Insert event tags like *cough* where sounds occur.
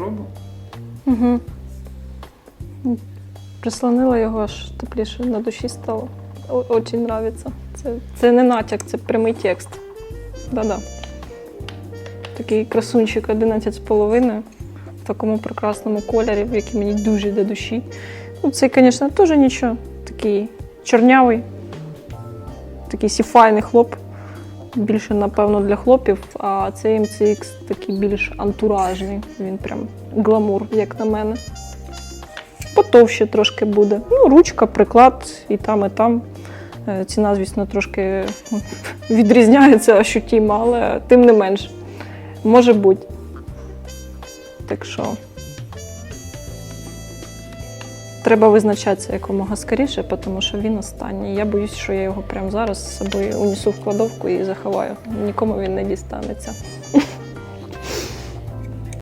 Попробуй. Угу. Прислонила його, аж тепліше на душі стало. О- Очень нравиться. Це, це не натяк, це прямий текст. Да-да. Такий красунчик 11,5 в такому прекрасному кольорі, який мені дуже до душі. Ну, цей, звісно, теж нічого. Такий чорнявий, такий сіфайний хлоп. Більше, напевно, для хлопів, а цей MCX такий більш антуражний. Він прям гламур, як на мене. Потовще трошки буде. Ну, ручка, приклад і там, і там. Е, Ціна, звісно, трошки *laughs* відрізняється ощутимо, але тим не менш. Може бути. Так що. Треба визначатися якомога скоріше, тому що він останній. Я боюсь, що я його прямо зараз з собою унесу в кладовку і заховаю. Нікому він не дістанеться.